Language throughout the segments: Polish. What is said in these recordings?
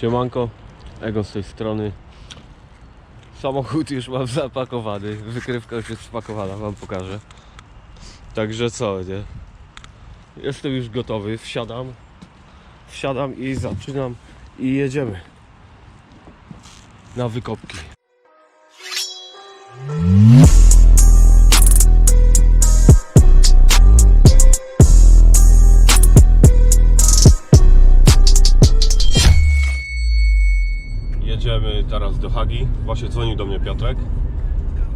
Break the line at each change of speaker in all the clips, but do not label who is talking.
Siemanko, Ego z tej strony. Samochód już mam zapakowany, wykrywka już jest spakowana, wam pokażę. Także co, nie? Jestem już gotowy, wsiadam. Wsiadam i zaczynam i jedziemy. Na wykopki. Właśnie dzwonił do mnie Piotrek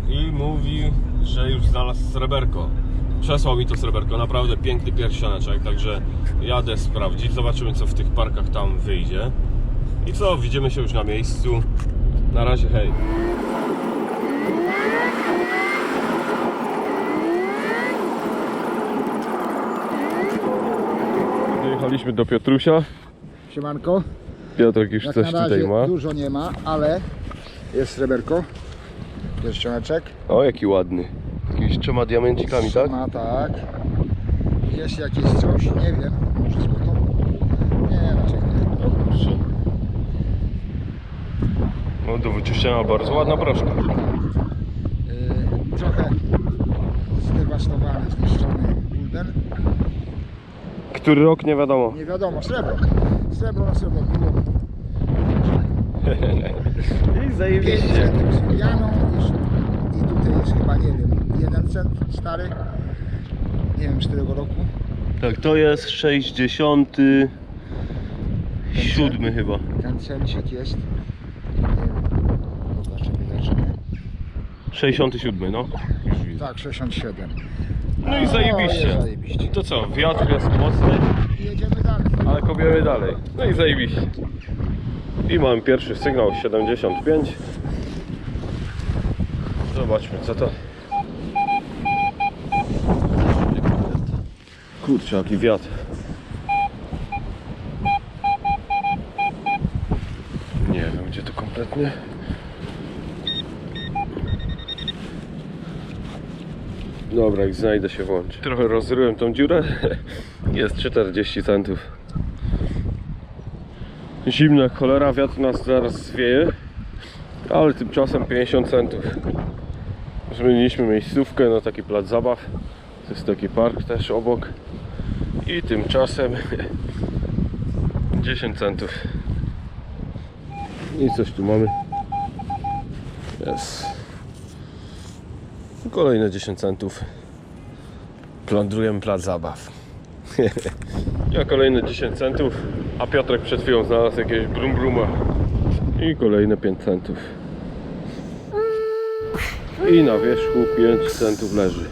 i mówi, że już znalazł sreberko. Przesłał mi to sreberko, naprawdę piękny pierścioneczek, także jadę sprawdzić, zobaczymy co w tych parkach tam wyjdzie. I co, widzimy się już na miejscu. Na razie, hej. Dojechaliśmy do Piotrusia.
Siemanko.
Piotrek już
Jak
coś
na razie
tutaj ma.
dużo nie ma, ale jest sreberko. Pierścioneczek.
O, jaki ładny. Jakimiś trzema diamencikami, tak?
Ma tak. Jest jakieś coś, nie wiem. Może złoto? Nie, raczej nie.
O kurczę. No do wyczyszczenia bardzo ładna proszka.
Yy, trochę zdewastowany, zniszczony bulden.
Który rok nie wiadomo.
Nie wiadomo, srebro. Srebro na srebro było.
I
5
zajebiście.
centów z Julianą i, i tutaj jest chyba, nie wiem, 1 cent stary. Nie wiem, z którego roku.
Tak, to jest 67 chyba.
Ten cencik jest. Nie wiem. Zobaczymy, zobaczymy.
67, no. Już widzę.
Tak, 67.
No i zajebiście.
O, zajebiście.
To co, wiatr jest mocny,
I jedziemy dalej.
ale kopiemy dalej. No i zajebiście. I mam pierwszy sygnał 75. Zobaczmy co to. Kurczę, jaki wiatr. Nie wiem gdzie to kompletnie. Dobra, jak znajdę się włączy. Trochę rozryłem tą dziurę. Jest 40 centów. Zimna cholera, wiatr nas zaraz zwieje. Ale tymczasem 50 centów. Zmieniliśmy miejscówkę na taki plac zabaw. To jest taki park też obok. I tymczasem 10 centów. I coś tu mamy. Jest. Kolejne 10 centów. Plądrujemy plac zabaw. Ja kolejne 10 centów, a Piotrek przed chwilą znalazł jakieś brum bruma. I kolejne 5 centów. I na wierzchu 5 centów leży.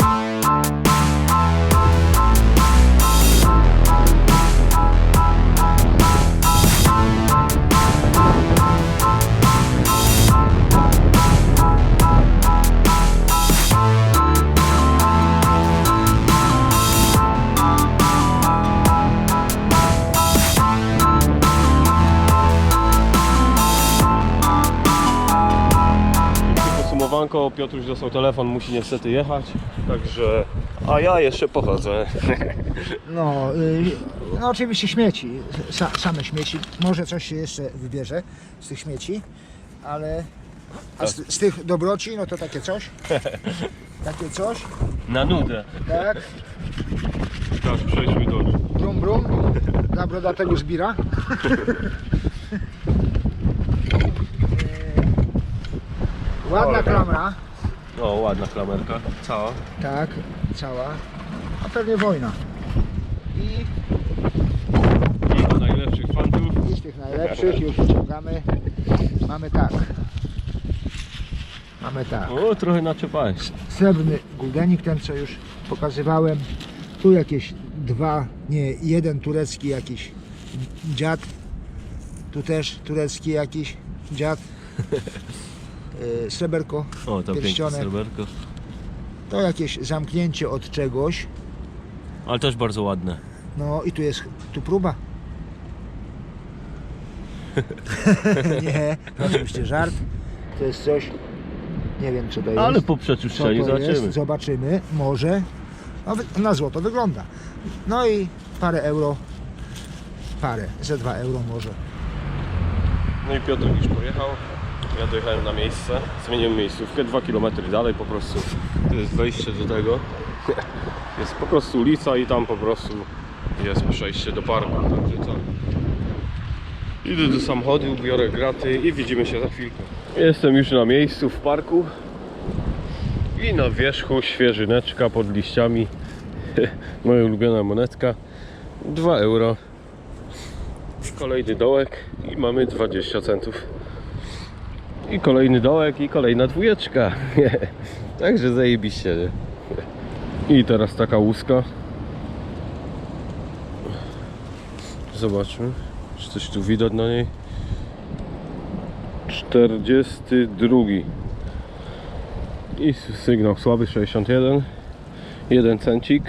Podsumowanko, Piotruś dostał telefon, musi niestety jechać, także... A ja jeszcze pochodzę.
No, y, no oczywiście śmieci. Sa, same śmieci. Może coś się jeszcze wybierze z tych śmieci, ale a z, z tych dobroci, no to takie coś. Takie coś,
Na nudę.
tak.
Tak, przejdźmy do...
Brum brum. Dla brodatego zbira. Ładna klamra.
O, ładna klamerka. Cała.
Tak, cała. A pewnie wojna. I
do najlepszych fantów.
I z tych najlepszych już wyciągamy. Mamy tak. Mamy tak.
O, trochę naczepałeś.
Srebrny guldenik, ten co już pokazywałem. Tu jakieś dwa, nie, jeden turecki jakiś dziad. Tu też turecki jakiś dziad. Yy, Sreberko,
O, to piękne
Pierścionek.
sreberko.
to jakieś zamknięcie od czegoś.
Ale też bardzo ładne.
No i tu jest, tu próba. nie, to oczywiście żart. To jest coś, nie wiem co to jest.
Ale po
co
przeczyszczeniu
to
zobaczymy.
jest, zobaczymy, może. No, wy- na złoto wygląda. No i parę euro, parę, ze dwa euro może.
No i Piotr już pojechał. Ja dojechałem na miejsce. Zmieniłem miejscówkę 2 km dalej po prostu. To jest wejście do tego. Jest po prostu ulica i tam po prostu jest przejście do parku. Także tak. Idę do samochodu, biorę graty i widzimy się za chwilkę. Jestem już na miejscu w parku. I na wierzchu świeżyneczka pod liściami. Moja ulubiona monetka. 2 euro. Kolejny dołek i mamy 20 centów. I kolejny dołek i kolejna dwójeczka. Także zajebiście, nie? I teraz taka łuska. Zobaczmy, czy coś tu widać na niej. 42. I sygnał słaby 61. Jeden cencik.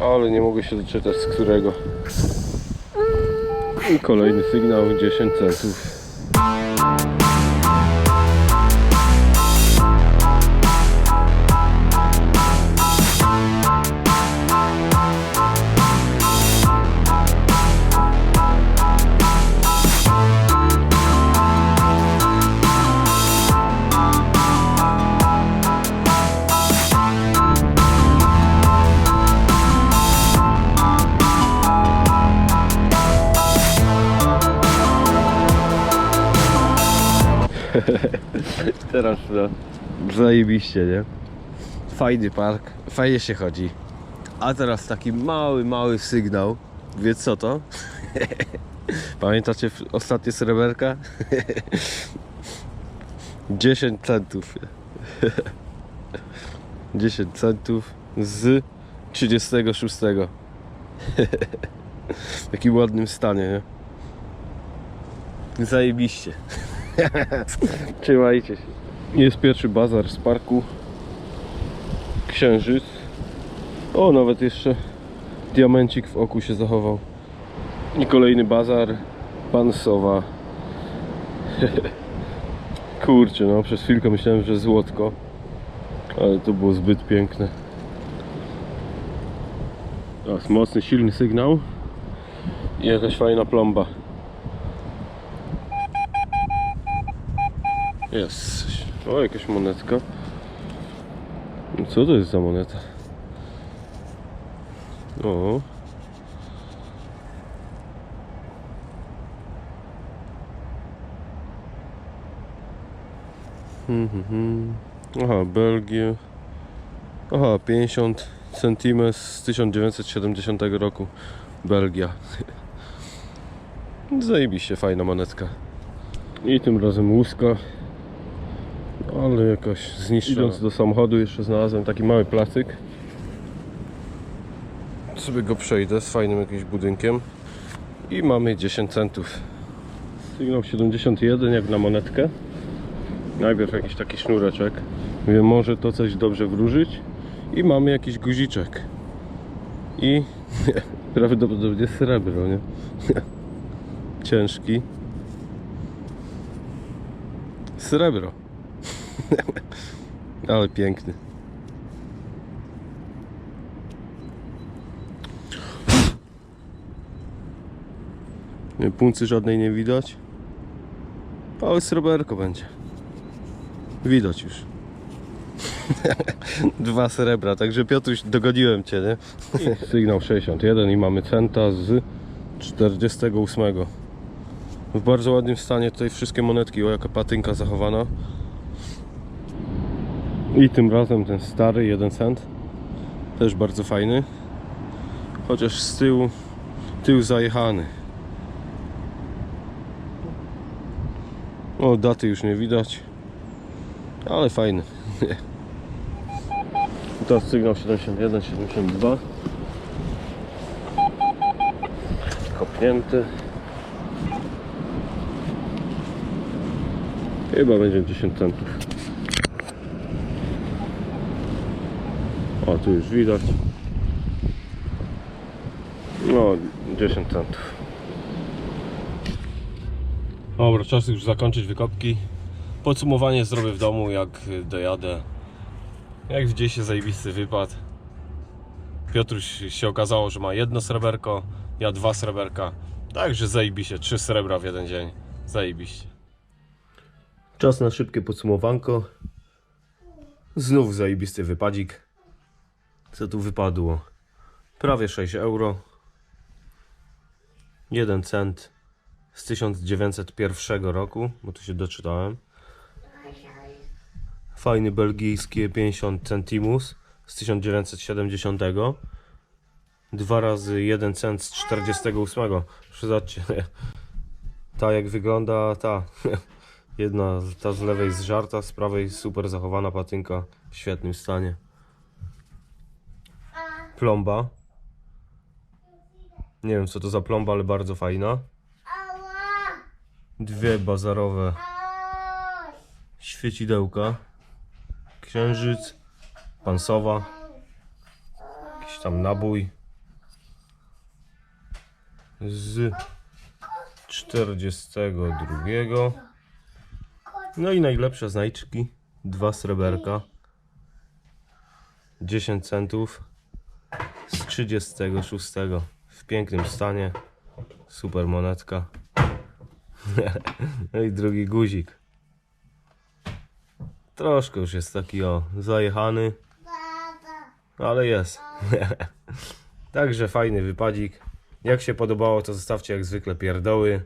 Ale nie mogę się doczytać z którego. I kolejny sygnał 10 centów. Teraz no, zajebiście, nie? Fajny park, fajnie się chodzi. A teraz taki mały, mały sygnał. Wie co to? Pamiętacie ostatnie sreberka? 10 centów. 10 centów z 36. w takim ładnym stanie, nie? Zajebiście. Trzymajcie się. Jest pierwszy bazar z parku. Księżyc. O, nawet jeszcze diamencik w oku się zachował. I kolejny bazar. Pan Sowa. Kurczę, no przez chwilkę myślałem, że złotko. Ale to było zbyt piękne. Teraz mocny, silny sygnał. I jakaś fajna plomba. Jest. O, jakaś monetka. No Co to jest za moneta? O. Hmm, hmm, hmm. Aha, Belgię. Aha, 50 cm z 1970 roku. Belgia. Zajebiście fajna monetka. I tym razem łuska. Ale jakaś zniszczona. Idąc do samochodu jeszcze znalazłem taki mały placyk. Sobie go przejdę z fajnym jakimś budynkiem. I mamy 10 centów. Sygnał 71 jak na monetkę. Najpierw jakiś taki sznureczek. Mówię, może to coś dobrze wróżyć. I mamy jakiś guziczek. I prawdopodobnie srebro, nie? Ciężki. Srebro. Ale piękny. Puncy żadnej nie widać. Ale sreberko będzie. Widać już. Dwa srebra, także Piotruś, dogoniłem Cię, nie? Sygnał 61 i mamy centa z 48. W bardzo ładnym stanie tutaj wszystkie monetki, o jaka patynka zachowana. I tym razem ten stary 1 cent. Też bardzo fajny. Chociaż z tyłu, tył zajechany. O, daty już nie widać. Ale fajny. To sygnał 71, 72. Kopnięty. Chyba będzie 10 centów. Tu już widać. No, 10 centów. Dobra, czas już zakończyć wykopki. Podsumowanie zrobię w domu, jak dojadę. Jak widzieliście, zajebisty wypad. Piotruś się okazało, że ma jedno sreberko, ja dwa sreberka. Także zajebiście, trzy srebra w jeden dzień. Zajebiście. Czas na szybkie podsumowanko. Znów zajebisty wypadzik. Co tu wypadło? Prawie 6 euro. 1 cent z 1901 roku, bo tu się doczytałem. Fajny belgijski 50 centimus z 1970. Dwa razy 1 cent z 48. Przyznacie, ta jak wygląda ta. Jedna, ta z lewej zżarta, z prawej super zachowana patynka w świetnym stanie. Plomba. Nie wiem co to za plomba, ale bardzo fajna. Dwie bazarowe świecidełka. Księżyc. Pansowa. Jakiś tam nabój. Z 42. No i najlepsze znajdźki. Dwa sreberka. 10 centów 36 w pięknym stanie. Super monetka. no i drugi guzik. Troszkę już jest taki o zajechany, ale jest. Także fajny wypadzik. Jak się podobało, to zostawcie jak zwykle pierdoły.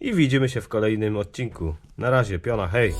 I widzimy się w kolejnym odcinku. Na razie, piona, hej!